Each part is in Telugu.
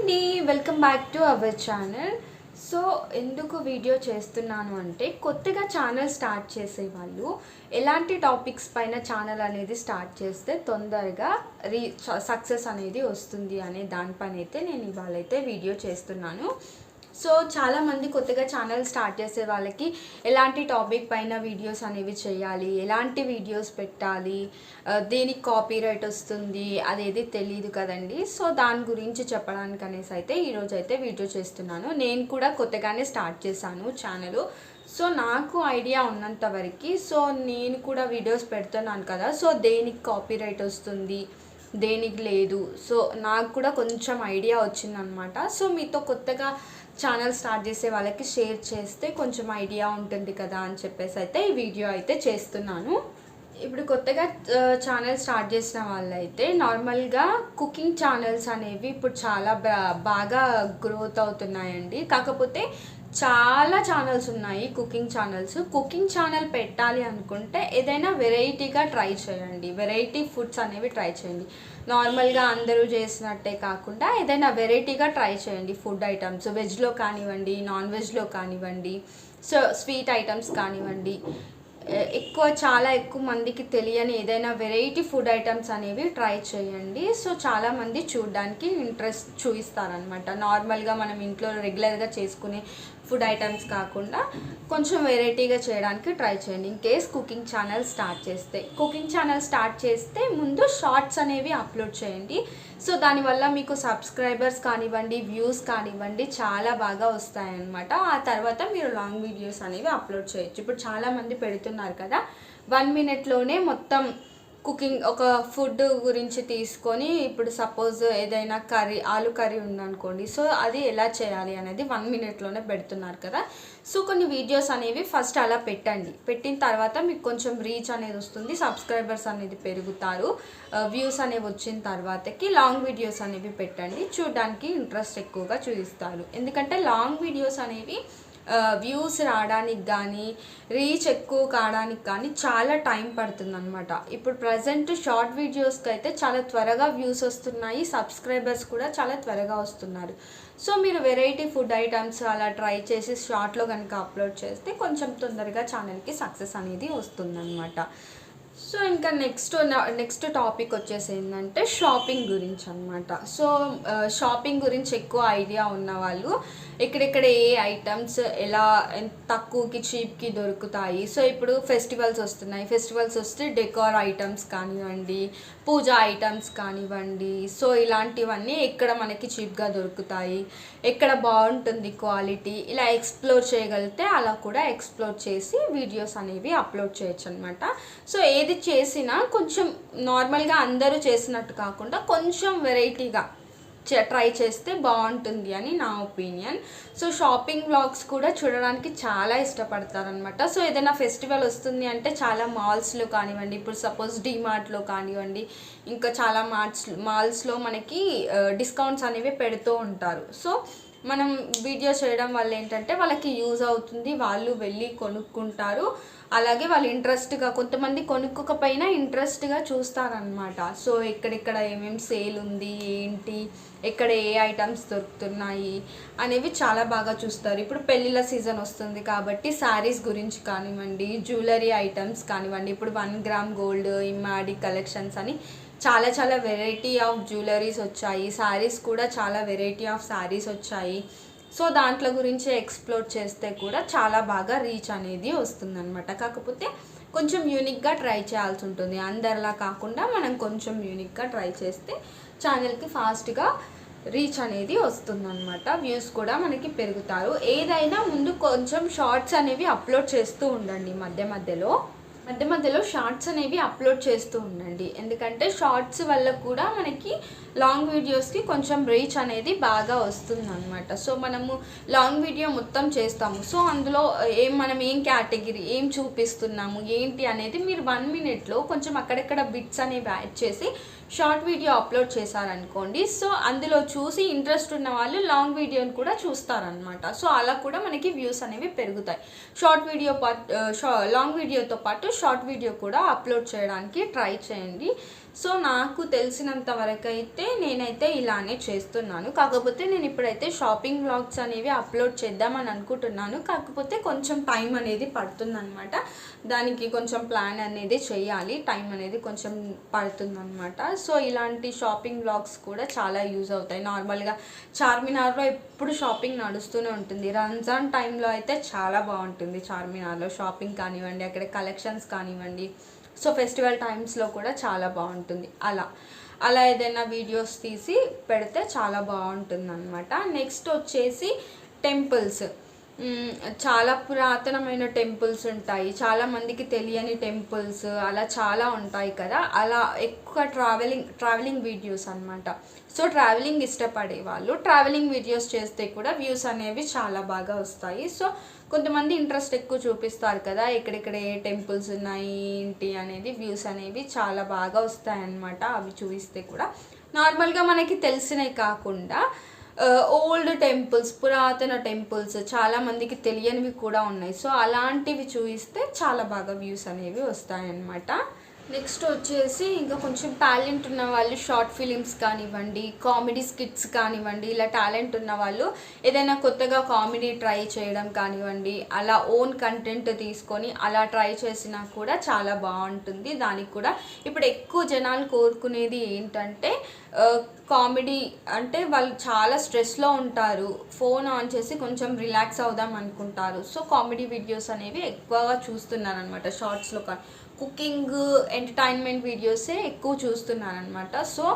అండి welcome back to our channel so ఎందుకు వీడియో చేస్తున్నాను అంటే కొత్తగా ఛానల్ స్టార్ట్ చేసే వాళ్ళు ఎలాంటి టాపిక్స్ పైన ఛానల్ అనేది స్టార్ట్ చేస్తే తొందరగా రీ సక్సెస్ అనేది వస్తుంది అనే దానిపైన అయితే నేను ఇవాళైతే వీడియో చేస్తున్నాను. సో చాలామంది కొత్తగా ఛానల్ స్టార్ట్ చేసే వాళ్ళకి ఎలాంటి టాపిక్ పైన వీడియోస్ అనేవి చేయాలి ఎలాంటి వీడియోస్ పెట్టాలి దేనికి కాపీ రైట్ వస్తుంది అదేది తెలియదు కదండి. సో దాని గురించి చెప్పడానికి అనేసి అయితే ఈరోజు అయితే వీడియో చేస్తున్నాను. నేను కూడా కొత్తగానే స్టార్ట్ చేశాను ఛానల్ సో నాకు ఐడియా ఉన్నంత వరకు సో నేను కూడా వీడియోస్ పెడుతున్నాను కదా సో దేనికి కాపీ రైట్ వస్తుంది దేనికి లేదు. సో నాకు కూడా కొంచెం ఐడియా వచ్చిందనమాట. సో మీతో కొత్తగా ఛానల్ స్టార్ట్ చేసే వాళ్ళకి షేర్ చేస్తే కొంచెం ఐడియా ఉంటుంది కదా అని చెప్పేసి అయితే ఈ వీడియో అయితే చేస్తున్నాను. ఇప్పుడు కొత్తగా ఛానల్ స్టార్ట్ చేసిన వాళ్ళైతే నార్మల్గా కుకింగ్ ఛానల్స్ అనేవి ఇప్పుడు చాలా బాగా గ్రోత్ అవుతున్నాయండి. కాకపోతే చాలా ఛానల్స్ ఉన్నాయి కుకింగ్ ఛానల్స్ కుకింగ్ ఛానల్ పెట్టాలి అనుకుంటే ఏదైనా వెరైటీగా ట్రై చేయండి. వెరైటీ ఫుడ్స్ అనేవి ట్రై చేయండి. నార్మల్గా అందరూ చేసినట్టే కాకుండా ఏదైనా వెరైటీగా ట్రై చేయండి. ఫుడ్ ఐటమ్స్ వెజ్లో కానివ్వండి నాన్ వెజ్లో కానివ్వండి సో స్వీట్ ఐటమ్స్ కానివ్వండి. ఎక్కువ చాలా ఎక్కువ మందికి తెలియని ఏదైనా వెరైటీ ఫుడ్ ఐటమ్స్ అనేవి ట్రై చేయండి. సో చాలామంది చూడడానికి ఇంట్రెస్ట్ చూపిస్తారనమాట నార్మల్గా మనం ఇంట్లో రెగ్యులర్గా చేసుకునే ఫుడ్ ఐటమ్స్ కాకుండా కొంచెం వెరైటీగా చేయడానికి ట్రై చేయండి. In case cooking channel start చేస్తే. కుకింగ్ ఛానల్ స్టార్ట్ చేస్తే ముందు షార్ట్స్ అనేవి అప్లోడ్ చేయండి. సో దానివల్ల మీకు సబ్స్క్రైబర్స్ కానివ్వండి వ్యూస్ కానివ్వండి చాలా బాగా వస్తాయన్నమాట. ఆ తర్వాత మీరు లాంగ్ వీడియోస్ అనేవి అప్లోడ్ చేయొచ్చు. ఇప్పుడు చాలామంది పెడుతున్నారు కదా. వన్ మినిట్లోనే మొత్తం కుకింగ్ ఒక ఫుడ్ గురించి తీసుకొని ఇప్పుడు సపోజ్ ఏదైనా కర్రీ ఆలు కర్రీ ఉందనుకోండి. సో అది ఎలా చేయాలి అనేది వన్ మినిట్లోనే పెడుతున్నారు కదా. సో కొన్ని వీడియోస్ అనేవి ఫస్ట్ అలా పెట్టండి. పెట్టిన తర్వాత మీకు కొంచెం రీచ్ అనేది వస్తుంది సబ్స్క్రైబర్స్ అనేది పెరుగుతారు వ్యూస్ అనేవి వచ్చిన తర్వాతకి లాంగ్ వీడియోస్ అనేవి పెట్టండి. చూడడానికి ఇంట్రెస్ట్ ఎక్కువగా చూపిస్తారు. ఎందుకంటే లాంగ్ వీడియోస్ అనేవి వ్యూస్ రావడానికి కానీ రీచ్ ఎక్కువ కావడానికి కానీ చాలా టైం పడుతుందనమాట ఇప్పుడు ప్రజెంట్ షార్ట్ వీడియోస్కి అయితే చాలా త్వరగా వ్యూస్ వస్తున్నాయి సబ్స్క్రైబర్స్ కూడా చాలా త్వరగా వస్తున్నారు. సో మీరు వెరైటీ ఫుడ్ ఐటమ్స్ అలా ట్రై చేసి షార్ట్లో కనుక అప్లోడ్ చేస్తే కొంచెం తొందరగా ఛానల్కి సక్సెస్ అనేది వస్తుందన్నమాట. సో ఇంకా నెక్స్ట్ నెక్స్ట్ టాపిక్ వచ్చేసి ఏంటంటే షాపింగ్ గురించి అనమాట సో షాపింగ్ గురించి ఎక్కువ ఐడియా ఉన్న వాళ్ళు ఎక్కడెక్కడ ఏ ఐటమ్స్ ఎలా తక్కువకి చీప్కి దొరుకుతాయి. సో ఇప్పుడు ఫెస్టివల్స్ వస్తున్నాయి. ఫెస్టివల్స్ వస్తే డెకార్ ఐటమ్స్ కానివ్వండి పూజ ఐటమ్స్ కానివ్వండి సో ఇలాంటివన్నీ ఎక్కడ మనకి చీప్గా దొరుకుతాయి. ఎక్కడ బాగుంటుంది క్వాలిటీ ఇలా ఎక్స్ప్లోర్ చేయగలిగితే అలా కూడా ఎక్స్ప్లోర్ చేసి వీడియోస్ అనేవి అప్లోడ్ చేయొచ్చు అనమాట సో ఏది చేసినా కొంచెం నార్మల్గా అందరూ చేసినట్టు కాకుండా కొంచెం వెరైటీగా ట్రై చేస్తే బాగుంటుంది అని నా ఒపీనియన్ సో షాపింగ్ బ్లాగ్స్ కూడా చూడడానికి చాలా ఇష్టపడతారనమాట సో ఏదైనా ఫెస్టివల్ వస్తుంది అంటే చాలా మాల్స్లో కానివ్వండి ఇప్పుడు సపోజ్ డిమార్ట్లో కానివ్వండి ఇంకా చాలా మార్ట్స్ మాల్స్లో మనకి uh, డిస్కౌంట్స్ అనేవి పెడుతూ ఉంటారు. సో మనం వీడియో చేయడం వల్ల ఏంటంటే వాళ్ళకి యూజ్ అవుతుంది వాళ్ళు వెళ్ళి కొనుక్కుంటారు. అలాగే వాళ్ళు ఇంట్రెస్ట్గా కొంతమంది కొనుక్కోకపోయినా ఇంట్రెస్ట్గా చూస్తారనమాట సో ఎక్కడెక్కడ ఏమేమి సేల్ ఉంది ఏంటి ఎక్కడ ఏ ఐటమ్స్ దొరుకుతున్నాయి అనేవి చాలా బాగా చూస్తారు. ఇప్పుడు పెళ్ళిళ్ళ సీజన్ వస్తుంది కాబట్టి శారీస్ గురించి కానివ్వండి జ్యువెలరీ ఐటమ్స్ కానివ్వండి ఇప్పుడు వన్ గ్రామ్ గోల్డ్ ఇమ్మాడి కలెక్షన్స్ అని చాలా చాలా వెరైటీ ఆఫ్ జ్యువెలరీస్ వచ్చాయి. శారీస్ కూడా చాలా వెరైటీ ఆఫ్ శారీస్ వచ్చాయి. సో దాంట్లో గురించి ఎక్స్ప్లోర్ చేస్తే కూడా చాలా బాగా రీచ్ అనేది వస్తుందన్నమాట. కాకపోతే కొంచెం యూనిక్గా ట్రై చేయాల్సి ఉంటుంది. అందరిలా కాకుండా మనం కొంచెం యూనిక్గా ట్రై చేస్తే ఛానల్కి ఫాస్ట్గా రీచ్ అనేది వస్తుందన్నమాట. వ్యూస్ కూడా మనకి పెరుగుతారు. ఏదైనా ముందు కొంచెం షార్ట్స్ అనేవి అప్లోడ్ చేస్తూ ఉండండి మధ్య మధ్యలో. మధ్య మధ్యలో షార్ట్స్ అనేవి అప్లోడ్ చేస్తూ ఉండండి. ఎందుకంటే షార్ట్స్ వల్ల కూడా మనకి లాంగ్ వీడియోస్కి కొంచెం రీచ్ అనేది బాగా వస్తుంది అనమాట సో మనము లాంగ్ వీడియో మొత్తం చేస్తాము. సో అందులో ఏం మనం ఏం కేటగిరీ ఏం చూపిస్తున్నాము ఏంటి అనేది మీరు వన్ మినిట్లో కొంచెం అక్కడక్కడ బిట్స్ అనేవి యాడ్ చేసి షార్ట్ వీడియో అప్లోడ్ చేశారనుకోండి సో అందులో చూసి ఇంట్రెస్ట్ ఉన్న వాళ్ళు లాంగ్ వీడియోని కూడా చూస్తారనమాట సో అలా కూడా మనకి వ్యూస్ అనేవి పెరుగుతాయి. షార్ట్ వీడియో పాటు లాంగ్ వీడియోతో పాటు షార్ట్ వీడియో కూడా అప్లోడ్ చేయడానికి ట్రై చేయండి. సో నాకు తెలిసినంత వరకు అయితే నేనైతే ఇలానే చేస్తున్నాను. కాకపోతే నేను ఇప్పుడైతే షాపింగ్ బ్లాగ్స్ అనేవి అప్లోడ్ చేద్దామని అనుకుంటున్నాను. కాకపోతే కొంచెం టైం అనేది పడుతుందన్నమాట. దానికి కొంచెం ప్లాన్ అనేది చేయాలి. టైం అనేది కొంచెం పడుతుందన్నమాట. సో ఇలాంటి షాపింగ్ వ్లాగ్స్ కూడా చాలా యూజ్ అవుతాయి. నార్మల్గా చార్మినార్లో ఎప్పుడు షాపింగ్ నడుస్తూనే ఉంటుంది. రంజాన్ టైంలో అయితే చాలా బాగుంటుంది చార్మినార్లో షాపింగ్ కానివ్వండి అక్కడ కలెక్షన్స్ కానివ్వండి. సో ఫెస్టివల్ టైమ్స్లో కూడా చాలా బాగుంటుంది. అలా అలా ఏదైనా వీడియోస్ తీసి పెడితే చాలా బాగుంటుంది అనమాట నెక్స్ట్ వచ్చేసి టెంపుల్స్. చాలా పురాతనమైన టెంపుల్స్ ఉంటాయి. చాలా మందికి తెలియని టెంపుల్స్ అలా చాలా ఉంటాయి కదా. అలా ఎక్కువ ట్రావెలింగ్ ట్రావెలింగ్ వీడియోస్ అనమాట సో ట్రావెలింగ్ ఇష్టపడే వాళ్ళు ట్రావెలింగ్ వీడియోస్ చేస్తే కూడా వ్యూస్ అనేవి చాలా బాగా వస్తాయి. సో కొంతమంది ఇంట్రెస్ట్ ఎక్కువ చూపిస్తారు కదా ఎక్కడెక్కడ ఏ టెంపుల్స్ ఉన్నాయి ఏంటి అనేది వ్యూస్ అనేవి చాలా బాగా వస్తాయి అన్నమాట అవి చూపిస్తే కూడా. నార్మల్గా మనకి తెలిసినవి కాకుండా ఓల్డ్ టెంపుల్స్ పురాతన టెంపుల్స్ చాలామందికి తెలియనివి కూడా ఉన్నాయి. సో అలాంటివి చూపిస్తే చాలా బాగా వ్యూస్ అనేవి వస్తాయన్నమాట. నెక్స్ట్ వచ్చేసి ఇంకా కొంచెం టాలెంట్ ఉన్న వాళ్ళు షార్ట్ ఫిలిమ్స్ కానివ్వండి కామెడీ స్కిట్స్ కానివ్వండి ఇలా టాలెంట్ ఉన్న వాళ్ళు ఏదైనా కొత్తగా కామెడీ ట్రై చేయడం కానివ్వండి అలా ఓన్ కంటెంట్ తీసుకొని అలా ట్రై చేసినా కూడా చాలా బాగుంటుంది. దానికి కూడా ఇప్పుడు ఎక్కువ జనాలు కోరుకునేది ఏంటంటే కామెడీ అంటే వాళ్ళు చాలా స్ట్రెస్లో ఉంటారు. ఫోన్ ఆన్ చేసి కొంచెం రిలాక్స్ అవుదాం అనుకుంటారు. సో కామెడీ వీడియోస్ అనేవి ఎక్కువగా చూస్తున్నాను అనమాట షార్ట్స్లో కుకింగ్ ఎంటర్టైన్మెంట్ వీడియోసే ఎక్కువ చూస్తున్నాను అనమాట సో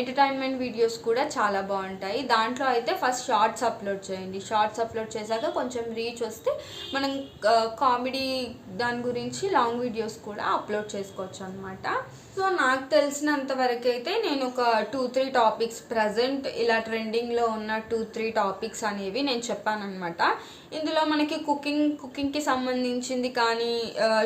ఎంటర్టైన్మెంట్ వీడియోస్ కూడా చాలా బాగుంటాయి. దాంట్లో అయితే ఫస్ట్ షార్ట్స్ అప్లోడ్ చేయండి. షార్ట్స్ అప్లోడ్ చేశాక కొంచెం రీచ్ వస్తే మనం కామెడీ దాని గురించి లాంగ్ వీడియోస్ కూడా అప్లోడ్ చేసుకోవచ్చు అనమాట సో నాకు తెలిసినంత వరకు అయితే నేను ఒక టూ త్రీ టాపిక్స్ ప్రజెంట్ ఇలా ట్రెండింగ్లో ఉన్న టూ త్రీ టాపిక్స్ అనేవి నేను చెప్పాను అనమాట ఇందులో మనకి కుకింగ్ కుకింగ్కి సంబంధించింది కానీ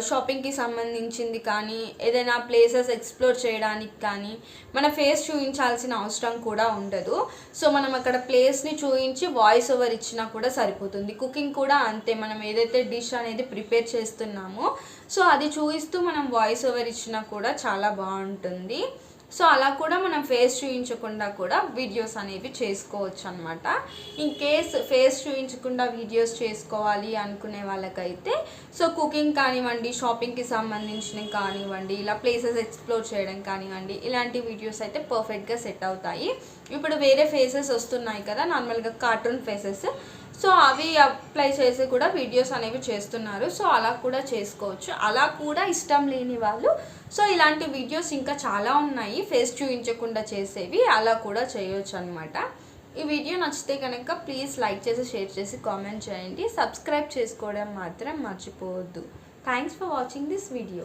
షాపింగ్కి సంబంధించింది కానీ ఏదైనా ప్లేసెస్ ఎక్స్ప్లోర్ చేయడానికి కానీ మన ఫేస్ చూపించాల్సిన అవసరం కూడా ఉండదు. సో మనం అక్కడ ప్లేస్ని చూపించి వాయిస్ ఓవర్ ఇచ్చినా కూడా సరిపోతుంది. కుకింగ్ కూడా అంతే. మనం ఏదైతే డిష్ అనేది ప్రిపేర్ చేస్తున్నామో సో అది చూపిస్తూ మనం వాయిస్ ఓవర్ ఇచ్చినా కూడా చాలా బాగుంటుంది. సో అలా కూడా మనం ఫేస్ చూపించకుండా కూడా వీడియోస్ అనేవి చేసుకోవచ్చు అనమాట ఇన్ కేస్ ఫేస్ చూపించకుండా వీడియోస్ చేసుకోవాలి అనుకునే వాళ్ళకైతే సో కుకింగ్ కానివ్వండి షాపింగ్కి సంబంధించినవి కానివ్వండి ఇలా ప్లేసెస్ ఎక్స్ప్లోర్ చేయడం కానివ్వండి ఇలాంటి వీడియోస్ అయితే పర్ఫెక్ట్గా సెట్ అవుతాయి. ఇప్పుడు వేరే ఫేసెస్ వస్తున్నాయి కదా నార్మల్గా కార్టూన్ ఫేసెస్ సో అవి అప్లై చేసి కూడా వీడియోస్ అనేవి చేస్తున్నారు. సో అలా కూడా చేసుకోవచ్చు. అలా కూడా ఇష్టం లేని వాళ్ళు సో ఇలాంటి వీడియోస్ ఇంకా చాలా ఉన్నాయి. ఫేస్ చూపించకుండా చేసేవి అలా కూడా చేయొచ్చు అనమాట ఈ వీడియో నచ్చితే కనుక ప్లీజ్ లైక్ చేసి షేర్ చేసి కామెంట్ చేయండి. సబ్స్క్రైబ్ చేసుకోవడం మాత్రం మర్చిపోవద్దు. Thanks for watching this video